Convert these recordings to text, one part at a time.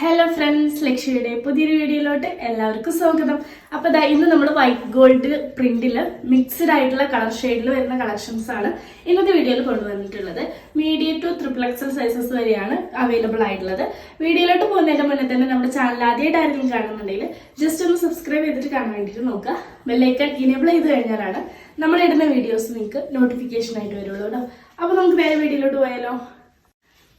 Hello friends ലക്ഷ്യയുടെ പുതിയൊരു വീഡിയോയിലോട്ട് എല്ലാവർക്കും സ്വാഗതം. അപ്പോൾ ദാ ഇന്ന് നമ്മൾ വൈറ്റ് ഗോൾഡ് പ്രിന്റിൽ മിക്സ്ഡ് ആയിട്ടുള്ള കളർ ഷെയ്ഡിൽ വരുന്ന കളക്ഷൻസ് ആണ് ഇന്നത്തെ വീഡിയോയിൽ കൊണ്ടുവന്നിട്ടുള്ളത്. Medium to triple XL sizes വരെയാണ് അവൈലബിൾ ആയിട്ടുള്ളത്. വീഡിയോയിലോട്ട് പോകുന്നതിന്റെ മുന്നേ തന്നെ നമ്മുടെ ചാനൽ ആദ്യമായിട്ട് ആരെങ്കിലും കാണുന്നുണ്ടെങ്കിൽ ജസ്റ്റ് ഒന്ന് സബ്സ്ക്രൈബ് ചെയ്തിട്ട് കാണാൻ വേണ്ടിയിട്ട് നോക്കുക. ബെല്ലൈക്കൺ ഇനേബിൾ ചെയ്ത് കഴിഞ്ഞാലാണ് നമ്മൾ ഇടുന്ന വീഡിയോസ് നിങ്ങൾക്ക് നോട്ടിഫിക്കേഷൻ ആയിട്ട് വരുള്ളൂ കേട്ടോ അപ്പോൾ നമുക്ക് വേറെ വീഡിയോയിലോട്ട് പോയാലോ?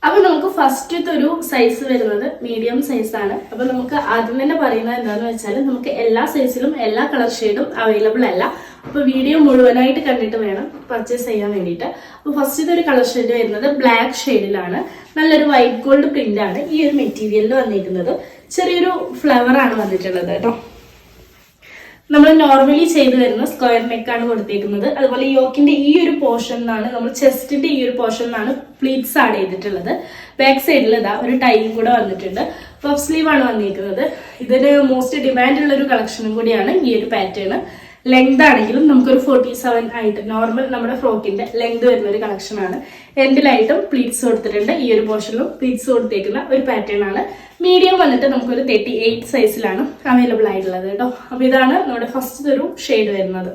അപ്പൊ നമുക്ക് ഫസ്റ്റത്തെ ഒരു സൈസ് വരുന്നത് മീഡിയം സൈസ് ആണ്. അപ്പൊ നമുക്ക് ആദ്യം തന്നെ പറയുന്നത് എന്താണെന്ന് വെച്ചാൽ നമുക്ക് എല്ലാ സൈസിലും എല്ലാ കളർ ഷെയ്ഡും അവൈലബിൾ അല്ല. അപ്പൊ വീഡിയോ മുഴുവനായിട്ട് കണ്ടിട്ട് വേണം പർച്ചേസ് ചെയ്യാൻ വേണ്ടിയിട്ട്. അപ്പൊ ഫസ്റ്റത്തെ ഒരു കളർ ഷെയ്ഡ് വരുന്നത് ബ്ലാക്ക് ഷെയ്ഡിലാണ് നല്ലൊരു വൈറ്റ് ഗോൾഡ് പ്രിന്റ് ആണ് ഈ ഒരു മെറ്റീരിയലിൽ വന്നിരിക്കുന്നത് ചെറിയൊരു ഫ്ലവർ ആണ് വന്നിട്ടുള്ളത് കേട്ടോ. നമ്മൾ നോർമലി ചെയ്തു വരുന്ന സ്ക്വയർ നെക്കാണ് കൊടുത്തേക്കുന്നത്. അതുപോലെ യോക്കിന്റെ ഈ ഒരു പോർഷൻ എന്നാണ് നമ്മൾ ചെസ്റ്റിന്റെ ഈ ഒരു പോർഷൻ എന്നാണ് പ്ലീറ്റ്സ് ആഡ് ചെയ്തിട്ടുള്ളത്. ബാക്ക് സൈഡിൽ ഇതാ ഒരു ടൈയും കൂടെ വന്നിട്ടുണ്ട്. പഫ് സ്ലീവ് ആണ് വന്നിരിക്കുന്നത്. ഇതിന് മോസ്റ്റ് ഡിമാൻഡ് ഉള്ള ഒരു കളക്ഷനും കൂടിയാണ് ഈ ഒരു പാറ്റേൺ ലെങ്ത് ആണെങ്കിലും നമുക്കൊരു ഫോർട്ടി സെവൻ ആയിട്ട് നോർമൽ നമ്മുടെ ഫ്രോക്കിന്റെ ലെങ്ത് വരുന്ന ഒരു കളക്ഷൻ ആണ്. എൻഡിലായിട്ടും പ്ലീറ്റ്സ് കൊടുത്തിട്ടുണ്ട്. ഈ ഒരു പോർഷനിലും പ്ലീറ്റ്സ് കൊടുത്തേക്കുന്ന ഒരു പാറ്റേൺ ആണ്. മീഡിയം വന്നിട്ട് നമുക്കൊരു തേർട്ടി എയ്റ്റ് സൈസിലാണ് അവൈലബിൾ ആയിട്ടുള്ളത് കേട്ടോ. അപ്പൊ ഇതാണ് നമ്മുടെ ഫസ്റ്റ് ഒരു ഷെയ്ഡ് വരുന്നത്.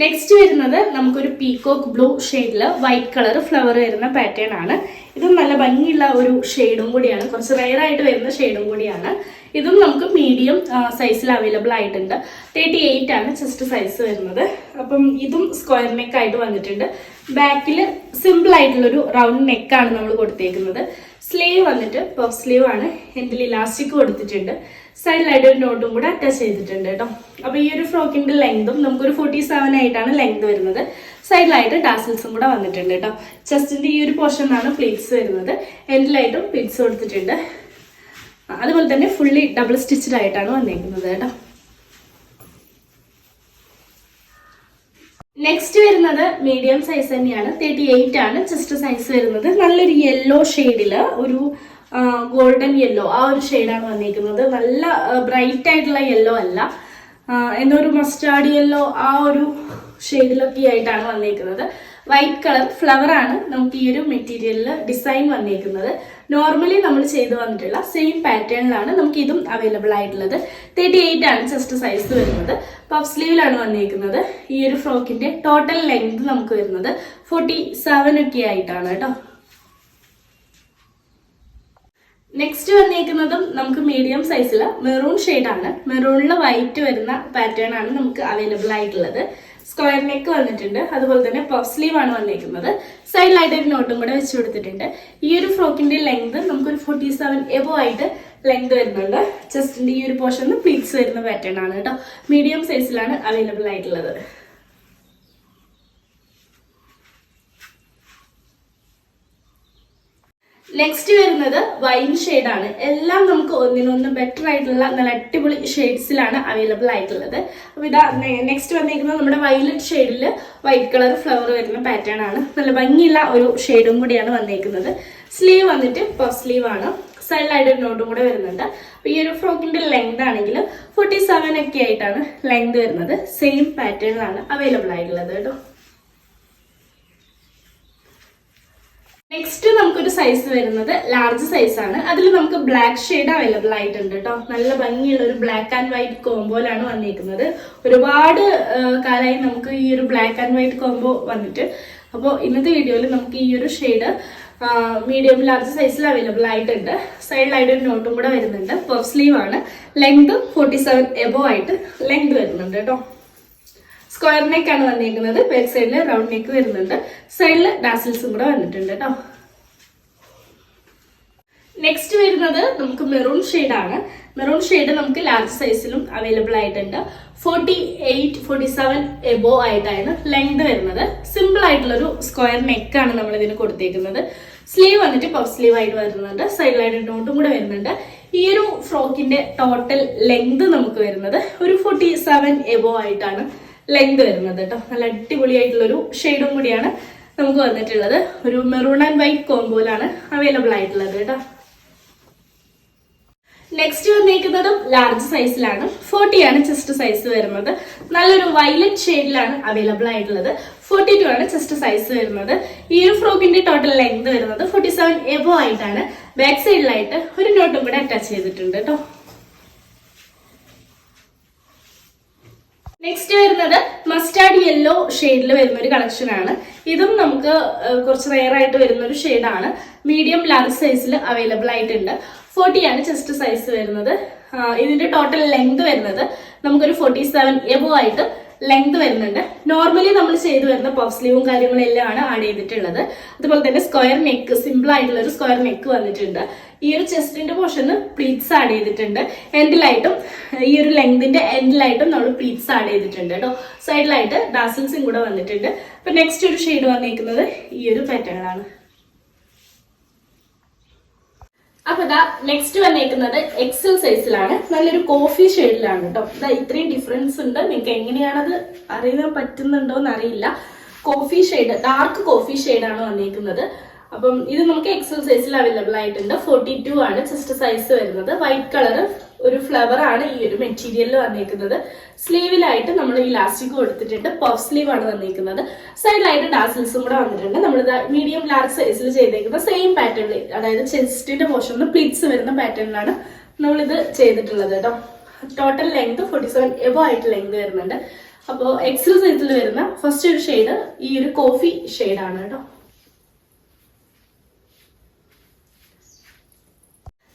നെക്സ്റ്റ് വരുന്നത് നമുക്കൊരു പീകോക്ക് ബ്ലൂ ഷെയ്ഡിൽ വൈറ്റ് കളർ ഫ്ലവർ വരുന്ന പാറ്റേൺ ആണ്. ഇതും നല്ല ഭംഗിയുള്ള ഒരു ഷെയ്ഡും കൂടിയാണ്. കുറച്ച് റെയർ ആയിട്ട് വരുന്ന ഷെയ്ഡും കൂടിയാണ്. ഇതും നമുക്ക് മീഡിയം സൈസിൽ അവൈലബിൾ ആയിട്ടുണ്ട്. തേർട്ടി എയ്റ്റ് ആണ് ചെസ്റ്റ് സൈസ് വരുന്നത്. അപ്പം ഇതും സ്ക്വയർ നെക്ക് ആയിട്ട് വന്നിട്ടുണ്ട്. ബാക്കിൽ സിമ്പിൾ ആയിട്ടുള്ളൊരു റൗണ്ട് നെക്കാണ് നമ്മൾ കൊടുത്തേക്കുന്നത്. സ്ലീവ് വന്നിട്ട് പഫ് സ്ലീവ് ആണ്. എന്റെ ഇലാസ്റ്റിക് കൊടുത്തിട്ടുണ്ട്. സൈഡിലായിട്ട് ഒരു നോട്ടും കൂടെ അറ്റാച്ച് ചെയ്തിട്ടുണ്ട് കേട്ടോ. അപ്പൊ ഈ ഒരു ഫ്രോക്കിന്റെ ലെങ്തും നമുക്കൊരു ഫോർട്ടി സെവൻ ആയിട്ടാണ് ലെങ്ത് വരുന്നത്. സൈഡിലായിട്ട് ഡാസിൽസും കൂടെ വന്നിട്ടുണ്ട് കേട്ടോ. ചെസ്റ്റിന്റെ ഈ ഒരു പോർഷനാണ് പ്ലീറ്റ്സ് വരുന്നത്. എൻഡിലായിട്ടും പ്ലീറ്റ്സ് കൊടുത്തിട്ടുണ്ട് അതുപോലെ തന്നെ ഫുള്ളി ഡബിൾ സ്റ്റിച്ചഡ് ആയിട്ടാണ് വന്നേക്കുന്നത് കേട്ടോ. നെക്സ്റ്റ് വരുന്നത് മീഡിയം സൈസ് തന്നെയാണ്. തേർട്ടി എയ്റ്റ് ആണ്. ചെസ്റ്റ് സൈസ് വരുന്നത്. നല്ലൊരു യെല്ലോ ഷെയ്ഡിൽ ഒരു ഗോൾഡൻ യെല്ലോ ആ ഒരു ഷെയ്ഡാണ് വന്നിരിക്കുന്നത്. നല്ല ബ്രൈറ്റ് ആയിട്ടുള്ള യെല്ലോ അല്ല. എന്നൊരു മസ്റ്റാർഡ് യെല്ലോ ആ ഒരു ഷെയ്ഡിലൊക്കെ ആയിട്ടാണ് വന്നിരിക്കുന്നത്. വൈറ്റ് കളർ ഫ്ലവർ ആണ് നമുക്ക് ഈ ഒരു മെറ്റീരിയലിൽ ഡിസൈൻ വന്നിരിക്കുന്നത്. നോർമലി നമ്മൾ ചെയ്തു വന്നിട്ടുള്ള സെയിം പാറ്റേണിലാണ് നമുക്ക് ഇതും അവൈലബിൾ ആയിട്ടുള്ളത്. തേർട്ടി എയ്റ്റ് ആണ് ചെസ്റ്റ് സൈസ് വരുന്നത്. പഫ് സ്ലീവിലാണ് വന്നിരിക്കുന്നത്. ഈ ഒരു ഫ്രോക്കിന്റെ ടോട്ടൽ ലെങ്ത് നമുക്ക് വരുന്നത് ഫോർട്ടി സെവൻ ഒക്കെ ആയിട്ടാണ് കേട്ടോ. നെക്സ്റ്റ് വന്നിരിക്കുന്നതും നമുക്ക് മീഡിയം സൈസിൽ മെറൂൺ ആണ്. മെറൂണിൽ വൈറ്റ് വരുന്ന പാറ്റേൺ ആണ് നമുക്ക് അവൈലബിൾ ആയിട്ടുള്ളത്. സ്ക്വയർ നെക്ക് വന്നിട്ടുണ്ട്. അതുപോലെ തന്നെ പഫ് സ്ലീവ് ആണ് വന്നിരിക്കുന്നത് സൈഡിലായിട്ട് ഒരു നോട്ടും കൂടെ വെച്ച് കൊടുത്തിട്ടുണ്ട്. ഈ ഒരു ഫ്രോക്കിന്റെ ലെങ്ത് നമുക്കൊരു ഫോർട്ടി സെവൻ എബോ ആയിട്ട് ലെങ്ത് വരുന്നുണ്ട്. ചെസ്റ്റിന്റെ ഈ ഒരു പോർഷനിൽ പ്ലീറ്റ്സ് വരുന്ന പാറ്റേൺ ആണ് കേട്ടോ. മീഡിയം സൈസിലാണ് അവൈലബിൾ ആയിട്ടുള്ളത്. നെക്സ്റ്റ് വരുന്നത് വൈൻ ആണ്. എല്ലാം നമുക്ക് ഒന്നിനൊന്ന് ബെറ്റർ ആയിട്ടുള്ള നല്ല അടിപൊളി ഷെയ്ഡ്സിലാണ് അവൈലബിൾ ആയിട്ടുള്ളത്. അപ്പോൾ ഇതാ നെക്സ്റ്റ് വന്നിരിക്കുന്നത് നമ്മുടെ വയലറ്റ് ഷെയ്ഡിൽ വൈറ്റ് കളർ ഫ്ലവർ വരുന്ന പാറ്റേൺ ആണ്. നല്ല ഭംഗിയുള്ള ഒരു ഷെയ്ഡും കൂടിയാണ് വന്നിരിക്കുന്നത്. സ്ലീവ് വന്നിട്ട് പഫ് സ്ലീവ് ആണ്. സൈഡിലായിട്ട് ഒരു നോട്ടും കൂടെ വരുന്നുണ്ട്. അപ്പോൾ ഈ ഒരു ഫ്രോക്കിന്റെ ലെങ്ത് ആണെങ്കിൽ ഫോർട്ടി സെവൻ ഒക്കെ ആയിട്ടാണ് ലെങ്ത് വരുന്നത്. സെയിം പാറ്റേണിലാണ് അവൈലബിൾ ആയിട്ടുള്ളത് കേട്ടോ. നെക്സ്റ്റ് നമുക്കൊരു സൈസ് വരുന്നത് ലാർജ് സൈസ് ആണ്. അതിൽ നമുക്ക് ബ്ലാക്ക് ഷെയ്ഡ് അവൈലബിൾ ആയിട്ടുണ്ട് കേട്ടോ നല്ല ഭംഗിയുള്ള ഒരു ബ്ലാക്ക് ആൻഡ് വൈറ്റ് കോംബോയിലാണ് വന്നിരിക്കുന്നത് ഒരുപാട് കാലമായി നമുക്ക് ഈ ഒരു ബ്ലാക്ക് ആൻഡ് വൈറ്റ് കോംബോ വന്നിട്ട്. അപ്പോൾ ഇന്നത്തെ വീഡിയോയിൽ നമുക്ക് ഈ ഒരു ഷെയ്ഡ് മീഡിയം ലാർജ് സൈസിൽ അവൈലബിൾ ആയിട്ടുണ്ട്. സൈഡിലായിട്ട് ഒരു നോട്ടും കൂടെ വരുന്നുണ്ട്. പഫ് സ്ലീവ് ആണ്. ലെങ്ത് ഫോർട്ടി സെവൻ എബോ ആയിട്ട് ലെങ്ത് വരുന്നുണ്ട് കേട്ടോ സ്ക്വയർ നെക്ക് ആണ് വന്നിരിക്കുന്നത് ബാക്ക് സൈഡിൽ റൗണ്ട് നെക്ക് വരുന്നുണ്ട് സൈഡിൽ ഡാസിൽസും കൂടെ വന്നിട്ടുണ്ട് കേട്ടോ നെക്സ്റ്റ് വരുന്നത് നമുക്ക് മെറൂൺ ആണ്. മെറൂൺ ഷെയ്ഡ് നമുക്ക് ലാർജ് സൈസിലും അവൈലബിൾ ആയിട്ടുണ്ട്. Forty eight forty seven above ആയിട്ടാണ് ലെങ്ത് വരുന്നത്. സിമ്പിൾ ആയിട്ടുള്ള ഒരു സ്ക്വയർ നെക്ക് ആണ് നമ്മൾ ഇതിന് കൊടുത്തേക്കുന്നത്. സ്ലീവ് വന്നിട്ട് പഫ് സ്ലീവ് ആയിട്ട് വരുന്നുണ്ട്. സൈഡിലായിട്ട് നോട്ടും കൂടെ വരുന്നുണ്ട്. ഈ ഒരു ഫ്രോക്കിന്റെ ടോട്ടൽ ലെങ്ത് നമുക്ക് വരുന്നത് ഒരു ഫോർട്ടി സെവൻ എബോ ആയിട്ടാണ്. ലെങ്ത് വരുന്നത് കേട്ടോ. നല്ല അടിപൊളിയായിട്ടുള്ള ഒരു ഷെയ്ഡും കൂടിയാണ് നമുക്ക് വന്നിട്ടുള്ളത്. ഒരു മെറൂൺ ആൻഡ് വൈറ്റ് കോംബോയിലാണ് അവൈലബിൾ ആയിട്ടുള്ളത് കേട്ടോ. നെക്സ്റ്റ് വന്നേക്കുന്നതും ലാർജ് സൈസിലാണ് ഫോർട്ടി ആണ് ചെസ്റ്റ് സൈസ് വരുന്നത്. നല്ലൊരു വയലറ്റ് ഷെയ്ഡിലാണ് അവൈലബിൾ ആയിട്ടുള്ളത്. ഫോർട്ടി ടു ആണ് ചെസ്റ്റ് സൈസ് വരുന്നത്. ഈ ഒരു ഫ്രോക്കിന്റെ ടോട്ടൽ ലെങ്ത് വരുന്നത് ഫോർട്ടി സെവൻ എബോ ആയിട്ടാണ് ബാക്ക് സൈഡിലായിട്ട് ഒരു നോട്ടും കൂടെ അറ്റാച്ച് ചെയ്തിട്ടുണ്ട് കേട്ടോ. നെക്സ്റ്റ് വരുന്നത് മസ്റ്റാർഡ് യെല്ലോ ഷെയ്ഡിൽ വരുന്ന ഒരു കളക്ഷൻ ആണ്. ഇതും നമുക്ക് കുറച്ച് റെയർ ആയിട്ട് വരുന്ന ഒരു ഷെയ്ഡാണ് മീഡിയം ലാർജ് സൈസിൽ അവൈലബിൾ ആയിട്ടുണ്ട്. ഫോർട്ടി ആണ് ചെസ്റ്റ് സൈസ് വരുന്നത്. ഇതിന്റെ ടോട്ടൽ ലെങ്ത് വരുന്നത് നമുക്കൊരു ഫോർട്ടി സെവൻ എബോ ആയിട്ട് ലെങ്ത് വരുന്നുണ്ട്. നോർമലി നമ്മൾ ചെയ്തു വരുന്ന പഫ് സ്ലീവും കാര്യങ്ങളും എല്ലാം ആണ് ആഡ് ചെയ്തിട്ടുള്ളത്. അതുപോലെ തന്നെ സ്ക്വയർ നെക്ക് സിമ്പിൾ ആയിട്ടുള്ള ഒരു സ്ക്വയർ നെക്ക് വന്നിട്ടുണ്ട്. ഈ ഒരു ചെസ്റ്റിന്റെ പോർഷന് പ്ലീറ്റ്സ് ആഡ് ചെയ്തിട്ടുണ്ട്. എൻഡിലായിട്ടും ഈ ഒരു ലെങ്തിന്റെ എൻഡിലായിട്ടും നമ്മൾ പ്ലീറ്റ്സ് ആഡ് ചെയ്തിട്ടുണ്ട് കേട്ടോ സൈഡിലായിട്ട് ഡാസിൽസും കൂടെ വന്നിട്ടുണ്ട്. അപ്പൊ നെക്സ്റ്റ് ഒരു ഷെയ്ഡ് വന്നിരിക്കുന്നത് ഈ ഒരു പാറ്റേണാണ് അപ്പൊ ഇതാ നെക്സ്റ്റ് വന്നേക്കുന്നത് എക്സൽ സൈസിലാണ് നല്ലൊരു കോഫി ഷെയ്ഡിലാണ് കേട്ടോ ഇതാ ഇത്രയും ഡിഫറൻസ് ഉണ്ട്. നിങ്ങൾക്ക് എങ്ങനെയാണത് അറിയാൻ പറ്റുന്നുണ്ടോ എന്ന് അറിയില്ല കോഫി ഷെയ്ഡ് ഡാർക്ക് കോഫി ഷെയ്ഡാണ് വന്നേക്കുന്നത്. അപ്പം ഇത് നമുക്ക് എക്സൽ സൈസിൽ അവൈലബിൾ ആയിട്ടുണ്ട്. ഫോർട്ടി ടു ആണ് ചെസ്റ്റ് സൈസ് വരുന്നത്. വൈറ്റ് കളർ ഒരു ഫ്ലവർ ആണ് ഈ ഒരു മെറ്റീരിയലിൽ വന്നിരിക്കുന്നത് സ്ലീവിലായിട്ട് നമ്മൾ ഇലാസ്റ്റിക് കൊടുത്തിട്ടുണ്ട് പഫ് സ്ലീവ് ആണ് വന്നിരിക്കുന്നത് സൈഡിലായിട്ട് ഡാസിൽസും കൂടെ വന്നിട്ടുണ്ട്. നമ്മൾ മീഡിയം ലാർജ് സൈസിൽ ചെയ്തേക്കുന്ന സെയിം പാറ്റേണിൽ അതായത് ചെസ്റ്റിന്റെ പോർഷനിൽ പ്ലിറ്റ്സ് വരുന്ന പാറ്റേണിലാണ് നമ്മളിത് ചെയ്തിട്ടുള്ളത് കേട്ടോ. Total length forty seven above ആയിട്ട് ലെങ്ത് വരുന്നുണ്ട് അപ്പോൾ എക്സൽ സൈസിൽ വരുന്ന ഫസ്റ്റ് ഒരു ഷെയ്ഡ് ഈ ഒരു കോഫി ഷെയ്ഡാണ് കേട്ടോ.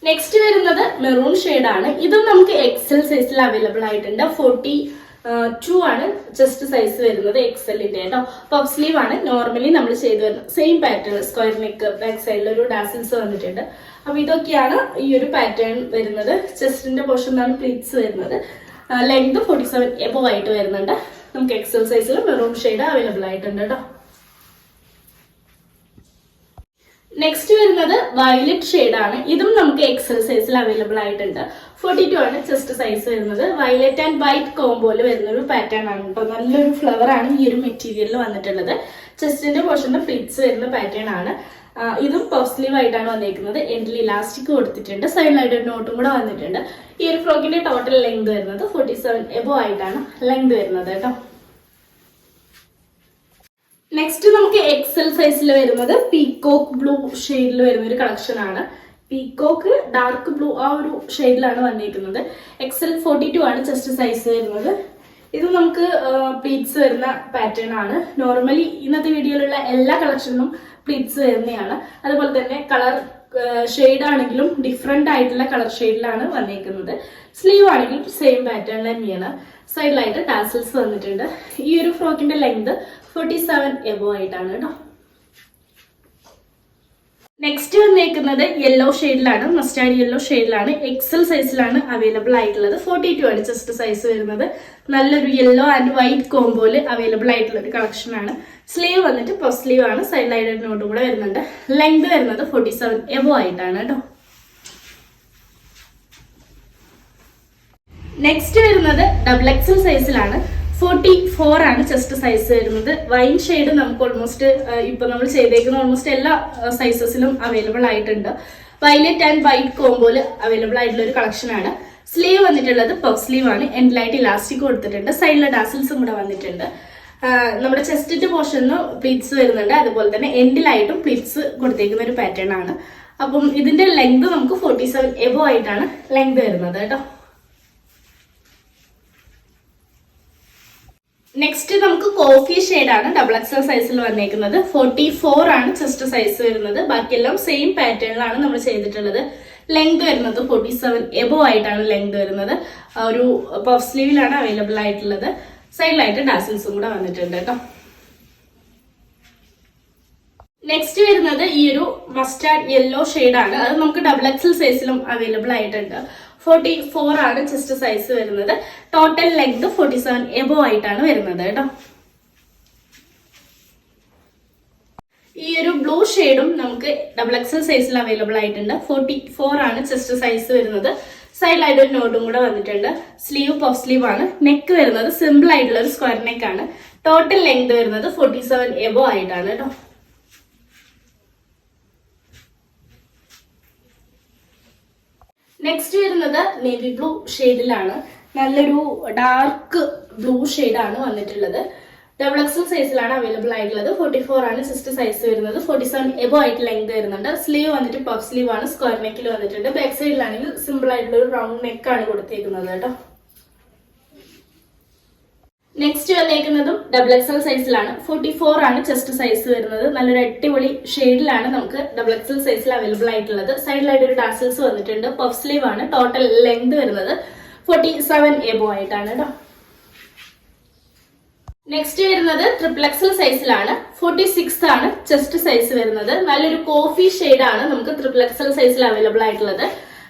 നെക്സ്റ്റ് വരുന്നത് മെറൂൺ ആണ്. ഇതും നമുക്ക് എക്സൽ സൈസിൽ അവൈലബിൾ ആയിട്ടുണ്ട്. ഫോർട്ടി ടു ആണ് ചെസ്റ്റ് സൈസ് വരുന്നത് എക്സലിന്റെ കേട്ടോ പഫ് സ്ലീവ് ആണ് നോർമലി നമ്മൾ ചെയ്തു വരുന്നത്. Same pattern square neck back സൈഡിൽ ഒരു ഡാസിൽസ് വന്നിട്ടുണ്ട്. അപ്പൊ ഇതൊക്കെയാണ് ഈ ഒരു പാറ്റേൺ വരുന്നത്. ചെസ്റ്റിന്റെ പോർഷനിലാണ് പ്ലീറ്റ്സ് വരുന്നത്. ലെങ്ത് ഫോർട്ടി സെവൻ എബോ ആയിട്ട് വരുന്നുണ്ട്. നമുക്ക് എക്സൽ സൈസിൽ മെറൂൺ ഷെയ്ഡ് അവൈലബിൾ ആയിട്ടുണ്ട് കേട്ടോ നെക്സ്റ്റ് വരുന്നത് വയലറ്റ് ഷെയ്ഡ് ആണ്. ഇതും നമുക്ക് എക്സൽ സൈസിൽ അവൈലബിൾ ആയിട്ടുണ്ട്. ഫോർട്ടി ടു ആണ് ചെസ്റ്റ് സൈസ് വരുന്നത്. വയലറ്റ് ആൻഡ് വൈറ്റ് കോംബോയിൽ വരുന്ന ഒരു പാറ്റേൺ ആണ് കേട്ടോ നല്ലൊരു ഫ്ലവർ ആണ് ഈ ഒരു മെറ്റീരിയലിൽ വന്നിട്ടുള്ളത്. ചെസ്റ്റിന്റെ പോർഷന്റെ ഫ്ലിറ്റ്സ് വരുന്ന പാറ്റേൺ ആണ്. ഇതും പഫ് സ്ലീവ് ആയിട്ടാണ് വന്നിരിക്കുന്നത് എൻഡിൽ ഇലാസ്റ്റിക് കൊടുത്തിട്ടുണ്ട്. സൈഡിലായിട്ട് ഒരു നോട്ടും കൂടെ വന്നിട്ടുണ്ട്. ഈ ഒരു ഫ്രോക്കിന്റെ ടോട്ടൽ ലെങ്ത് വരുന്നത് ഫോർട്ടി സെവൻ എബോ ആയിട്ടാണ് ലെങ്ത് വരുന്നത് കേട്ടോ നെക്സ്റ്റ് നമുക്ക് എക്സൽ സൈസിൽ വരുന്നത് പീക്കോക്ക് ബ്ലൂ ഷെയ്ഡിൽ വരുന്ന ഒരു കളക്ഷൻ ആണ്. പീക്കോക്ക് ഡാർക്ക് ബ്ലൂ ആ ഒരു ഷെയ്ഡിലാണ് വന്നിരിക്കുന്നത്. എക്സൽ ഫോർട്ടി ടു ആണ് ചെസ്റ്റ് സൈസ് വരുന്നത്. ഇത് നമുക്ക് പ്ലീറ്റ്സ് വരുന്ന പാറ്റേൺ ആണ്. നോർമലി ഇന്നത്തെ വീഡിയോയിലുള്ള എല്ലാ കളക്ഷനിലും പ്ലീറ്റ്സ് വരുന്നതാണ്. അതുപോലെ തന്നെ കളർ ഷെയ്ഡ് ആണെങ്കിലും ഡിഫറെന്റ് ആയിട്ടുള്ള കളർ ഷെയ്ഡിലാണ് വന്നിരിക്കുന്നത്. സ്ലീവ് ആണെങ്കിലും സെയിം പാറ്റേൺ തന്നെയാണ്. സൈഡിലായിട്ട് ടാസൽസ് വന്നിട്ടുണ്ട്. ഈ ഒരു ഫ്രോക്കിന്റെ ലെങ്ത് ഫോർട്ടി സെവൻ എബോ ആയിട്ടാണ് കേട്ടോ. നെക്സ്റ്റ് വന്നേക്കുന്നത് യെല്ലോ ഷെയ്ഡിലാണ് മസ്റ്റാർഡ് യെല്ലോ ഷെയ്ഡിലാണ് എക്സൽ സൈസിലാണ് അവൈലബിൾ ആയിട്ടുള്ളത്. ഫോർട്ടി ടു ആണ് ചെസ്റ്റ് സൈസ് വരുന്നത്. നല്ലൊരു യെല്ലോ ആൻഡ് വൈറ്റ് കോംബോയിൽ അവൈലബിൾ ആയിട്ടുള്ള ഒരു കളക്ഷൻ ആണ്. സ്ലീവ് വന്നിട്ട് പഫ് സ്ലീവ് ആണ്. സൈഡ് ലൈഡിനോട് കൂടെ വരുന്നുണ്ട്. ലെങ്ത് വരുന്നത് ഫോർട്ടി സെവൻ എബോ ആയിട്ടാണ് കേട്ടോ. നെക്സ്റ്റ് വരുന്നത് ഡബിൾ എക്സൽ സൈസിലാണ് ഫോർട്ടി ഫോർ ആണ് ചെസ്റ്റ് സൈസ് വരുന്നത്. വൈൻ ഷെയ്ഡ് നമുക്ക് ഓൾമോസ്റ്റ് ഇപ്പൊ നമ്മൾ ചെയ്തേക്കുന്ന ഓൾമോസ്റ്റ് എല്ലാ സൈസസിലും അവൈലബിൾ ആയിട്ടുണ്ട്. വൈലറ്റ് ആൻഡ് വൈറ്റ് കോംബോയിൽ അവൈലബിൾ ആയിട്ടുള്ള ഒരു കളക്ഷൻ ആണ്. സ്ലീവ് വന്നിട്ടുള്ളത് പഫ് സ്ലീവ് ആണ്. എൻഡിലായിട്ട് ഇലാസ്റ്റിക് കൊടുത്തിട്ടുണ്ട്. സൈഡിലെ ഡാസിൽസും കൂടെ വന്നിട്ടുണ്ട്. നമ്മുടെ ചെസ്റ്റിന്റെ പോർഷനിൽ പ്ലീറ്റ്സ് വരുന്നുണ്ട്. അതുപോലെ തന്നെ എൻഡിലായിട്ടും പ്ലീറ്റ്സ് കൊടുത്തേക്കുന്ന ഒരു പാറ്റേൺ ആണ്. അപ്പം ഇതിന്റെ ലെങ്ത് നമുക്ക് ഫോർട്ടി സെവൻ എബോ ആയിട്ടാണ് ലെങ്ത് വരുന്നത് കേട്ടോ. നെക്സ്റ്റ് നമുക്ക് കോഫി ആണ് ഡബിൾ എക്സൽ സൈസിൽ വന്നേക്കുന്നത്. ഫോർട്ടി ഫോർ ആണ് ചെസ്റ്റ് സൈസ് വരുന്നത്. ബാക്കിയെല്ലാം സെയിം പാറ്റേണിലാണ് നമ്മൾ ചെയ്തിട്ടുള്ളത്. ലെങ്ത് വരുന്നത് ഫോർട്ടി സെവൻ എബോ ആയിട്ടാണ് ലെങ്ത് വരുന്നത്. ഒരു പഫ് സ്ലീവിലാണ് അവൈലബിൾ ആയിട്ടുള്ളത്. സൈഡിലായിട്ട് ഡാസിൽസും കൂടെ വന്നിട്ടുണ്ട് കേട്ടോ. നെക്സ്റ്റ് വരുന്നത് ഈ ഒരു മസ്റ്റാർഡ് യെല്ലോ ആണ്. അത് നമുക്ക് ഡബിൾ എക്സൽ സൈസിലും അവൈലബിൾ ആയിട്ടുണ്ട്. ഫോർട്ടി ഫോർ ആണ് ചെസ്റ്റ് സൈസ് വരുന്നത്. Total length forty seven above ആയിട്ടാണ് വരുന്നത് കേട്ടോ. ഈ ഒരു ബ്ലൂ ഷെയ്ഡും നമുക്ക് ഡബിൾ എക്സൽ സൈസിൽ അവൈലബിൾ ആയിട്ടുണ്ട്. ഫോർട്ടി ഫോർ ആണ് ചെസ്റ്റ് സൈസ് വരുന്നത്. സൈഡിലായിട്ട് ഒരു നോട്ടും കൂടെ വന്നിട്ടുണ്ട്. സ്ലീവ് പഫ് സ്ലീവ് ആണ്. നെക്ക് വരുന്നത് സിമ്പിൾ ആയിട്ടുള്ള ഒരു സ്ക്വയർ നെക്ക് ആണ്. ടോട്ടൽ ലെങ്ത് വരുന്നത് ഫോർട്ടി സെവൻ എബോ ആയിട്ടാണ് കേട്ടോ. നെക്സ്റ്റ് വരുന്നത് നേവി ബ്ലൂ ഷെയ്ഡിലാണ് നല്ലൊരു ഡാർക്ക് ബ്ലൂ ഷെയ്ഡാണ് വന്നിട്ടുള്ളത്. ഡബിൾ എക്സൽ സൈസിലാണ് അവൈലബിൾ ആയിട്ടുള്ളത്. ഫോർട്ടി ഫോർ ആണ് സിസ്റ്റർ സൈസ് വരുന്നത്. ഫോർട്ടി സെവൻ എബോ ആയിട്ട് ലെങ്ത് വരുന്നുണ്ട്. സ്ലീവ് വന്നിട്ട് പഫ് സ്ലീവ് ആണ്. സ്ക്വയർ നെക്കിൽ വന്നിട്ടുണ്ട്. ബാക്ക് സൈഡിലാണെങ്കിൽ സിമ്പിൾ ആയിട്ടുള്ള ഒരു റൗണ്ട് നെക്കാണ് കൊടുത്തേക്കുന്നത് കേട്ടോ. നെക്സ്റ്റ് വന്നേക്കുന്നതും ഡബിൾ എക്സൽ സൈസിലാണ് ഫോർട്ടി ഫോർ ആണ് ചെസ്റ്റ് സൈസ് വരുന്നത്. നല്ലൊരു അടിപൊളി ഷെയ്ഡിലാണ് നമുക്ക് ഡബിൾ എക്സൽ സൈസിൽ അവൈലബിൾ ആയിട്ടുള്ളത്. സൈഡിലായിട്ട് ഒരു ടാസൽസ് വന്നിട്ടുണ്ട്. പഫ് സ്ലീവ് ആണ്. ടോട്ടൽ ലെങ്ത് വരുന്നത് ഫോർട്ടി സെവൻ എബോ ആയിട്ടാണ് കേട്ടോ നെക്സ്റ്റ് വരുന്നത് ട്രിപ്പിൾ എക്സൽ സൈസിലാണ് ഫോർട്ടി സിക്സ് ആണ് ചെസ്റ്റ് സൈസ് വരുന്നത്. നല്ലൊരു കോഫി ഷെയ്ഡാണ് നമുക്ക് ട്രിപ്പിൾ എക്സൽ സൈസിൽ അവൈലബിൾ ആയിട്ടുള്ളത്.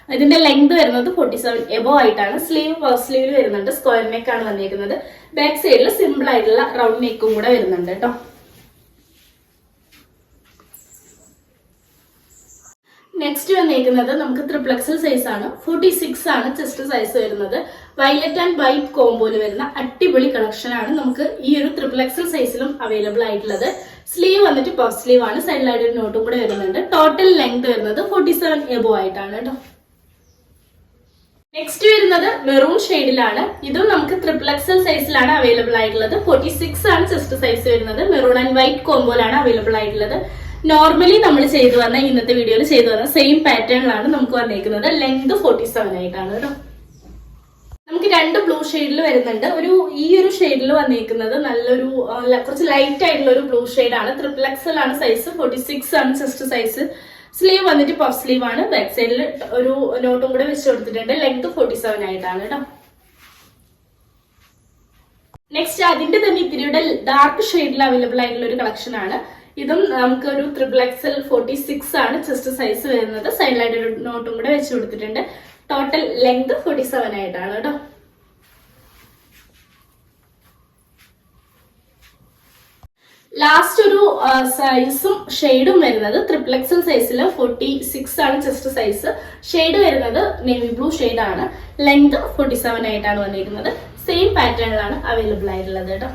ഇതിന്റെ ലെങ്ത് വരുന്നത് ഫോർട്ടി സെവൻ എബോ ആയിട്ടാണ് സ്ലീവ് പഫ് സ്ലീവ് വരുന്നുണ്ട്. സ്ക്വയർ നെക്ക് ആണ് വന്നിരിക്കുന്നത് ബാക്ക് സൈഡിൽ സിമ്പിൾ ആയിട്ടുള്ള റൗണ്ട് നെക്കും കൂടെ വരുന്നുണ്ട് കേട്ടോ നെക്സ്റ്റ് വന്നിരിക്കുന്നത് നമുക്ക് ത്രിപ്ലക്സൽ സൈസ് ആണ്. ഫോർട്ടി സിക്സ് ആണ് ചെസ്റ്റ് സൈസ് വരുന്നത്. വയലറ്റ് ആൻഡ് വൈറ്റ് കോംബോയിൽ വരുന്ന അടിപൊളി കളക്ഷൻ ആണ് നമുക്ക് ഈ ഒരു ത്രിപ്ലക്സൽ സൈസിലും അവൈലബിൾ ആയിട്ടുള്ളത്. സ്ലീവ് വന്നിട്ട് പഫ് സ്ലീവ് ആണ്. സൈഡിലായിട്ട് ഒരു നോട്ടും കൂടെ വരുന്നുണ്ട്. ടോട്ടൽ ലെങ്ത് വരുന്നത് ഫോർട്ടി സെവൻ എബോ ആയിട്ടാണ് കേട്ടോ നെക്സ്റ്റ് വരുന്നത് മെറൂൺ ഷെയ്ഡിലാണ് ഇതും നമുക്ക് ട്രിപ്പിൾ എക്സൽ സൈസിലാണ് അവൈലബിൾ ആയിട്ടുള്ളത്. ഫോർട്ടി സിക്സ് ആണ് ചെസ്റ്റ് സൈസ് വരുന്നത്. മെറൂൺ ആൻഡ് വൈറ്റ് കോംബോയിലാണ് അവൈലബിൾ ആയിട്ടുള്ളത്. നോർമലി നമ്മൾ ചെയ്തു വന്ന ഇന്നത്തെ വീഡിയോയിൽ ചെയ്തു വന്ന സെയിം പാറ്റേണിലാണ് നമുക്ക് വന്നിരിക്കുന്നത് ലെങ്ത് ഫോർട്ടി സെവൻ ആയിട്ടാണ് കേട്ടോ. നമുക്ക് രണ്ട് ബ്ലൂ ഷെയ്ഡിൽ വരുന്നുണ്ട്. ഒരു ഈ ഒരു ഷെയ്ഡിൽ വന്നേക്കുന്നത് നല്ലൊരു കുറച്ച് ലൈറ്റ് ആയിട്ടുള്ള ഒരു ബ്ലൂ ഷെയ്ഡാണ് ട്രിപ്പിൾ എക്സൽ ആണ് സൈസ് ഫോർട്ടി സിക്സ് ആണ് ചെസ്റ്റ് സൈസ് സ്ലീവ് വന്നിട്ട് പഫ് സ്ലീവ് ആണ്. ബാക്ക് സൈഡിൽ ഒരു നോട്ടും കൂടെ വെച്ച് കൊടുത്തിട്ടുണ്ട്. ലെങ്ത് ഫോർട്ടി സെവൻ ആയിട്ടാണ് കേട്ടോ. നെക്സ്റ്റ് അതിന്റെ തന്നെ ഇത്തിരിയുടെ ഡാർക്ക് ഷെയ്ഡിൽ അവൈലബിൾ ആയിട്ടുള്ള ഒരു കളക്ഷൻ ആണ്. ഇതും നമുക്ക് ഒരു ട്രിപ്പിൾ എക്സൽ ഫോർട്ടി സിക്സ് ആണ് ചെസ്റ്റ് സൈസ് വരുന്നത്. സൈഡിലായിട്ട് ഒരു നോട്ടും കൂടെ വെച്ച് കൊടുത്തിട്ടുണ്ട്. ടോട്ടൽ ലെങ്ത് ഫോർട്ടി സെവൻ ആയിട്ടാണ് കേട്ടോ. ലാസ്റ്റ് ഒരു സൈസും ഷെയ്ഡും വരുന്നത് ത്രിപ്പിൾ എക്സൽ സൈസിൽ ഫോർട്ടി സിക്സ് ആണ് ചെസ്റ്റ് സൈസ് ഷെയ്ഡ് വരുന്നത് നേവി ബ്ലൂ ആണ്. ലെങ്ത് ഫോർട്ടി സെവൻ ആയിട്ടാണ് വന്നിരിക്കുന്നത്. സെയിം പാറ്റേണിലാണ് അവൈലബിൾ ആയിട്ടുള്ളത് കേട്ടോ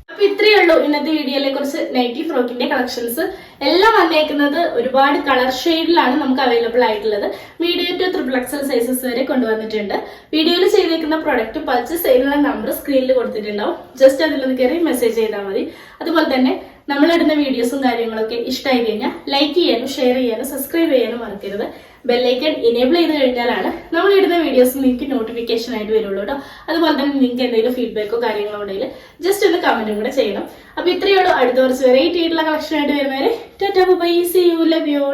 അപ്പൊ ഇത്രയേ ഉള്ളൂ ഇന്നത്തെ വീഡിയോയിലെ കുറിച്ച് നൈറ്റി ഫ്രോക്കിന്റെ കളക്ഷൻസ്. എല്ലാം വന്നേക്കുന്നത് ഒരുപാട് കളർ ഷെയ്ഡിലാണ് നമുക്ക് അവൈലബിൾ ആയിട്ടുള്ളത്. Medium to triple XL sizes വരെ കൊണ്ടുവന്നിട്ടുണ്ട്. വീഡിയോയിൽ ചെയ്തേക്കുന്ന പ്രൊഡക്റ്റ് പർച്ചേസ് ചെയ്യുന്ന നമ്പർ സ്ക്രീനിൽ കൊടുത്തിട്ടുണ്ടാവും. ജസ്റ്റ് അതിലൊന്ന് കയറി മെസ്സേജ് ചെയ്താൽ മതി. അതുപോലെ തന്നെ നമ്മളിടുന്ന വീഡിയോസും കാര്യങ്ങളൊക്കെ ഇഷ്ടമായി കഴിഞ്ഞാൽ ലൈക്ക് ചെയ്യാനും ഷെയർ ചെയ്യാനും സബ്സ്ക്രൈബ് ചെയ്യാനും മറക്കരുത്. ബെല്ലൈക്കൺ എനേബിൾ ചെയ്ത് കഴിഞ്ഞാലാണ് നമ്മൾ ഇടുന്ന വീഡിയോസ് നിങ്ങൾക്ക് നോട്ടിഫിക്കേഷൻ ആയിട്ട് വരുള്ളൂ കേട്ടോ അതുപോലെ തന്നെ നിങ്ങൾക്ക് എന്തെങ്കിലും ഫീഡ്ബാക്കോ കാര്യങ്ങളോ ഉണ്ടെങ്കിൽ ജസ്റ്റ് ഒന്ന് കമന്റും കൂടെ ചെയ്യണം. അപ്പൊ ഇത്രയേ ഉള്ളൂ. അടുത്ത കുറച്ച് വെറൈറ്റി ആയിട്ടുള്ള കളക്ഷൻ ആയിട്ട് വരുന്നവരെ tata bye you love you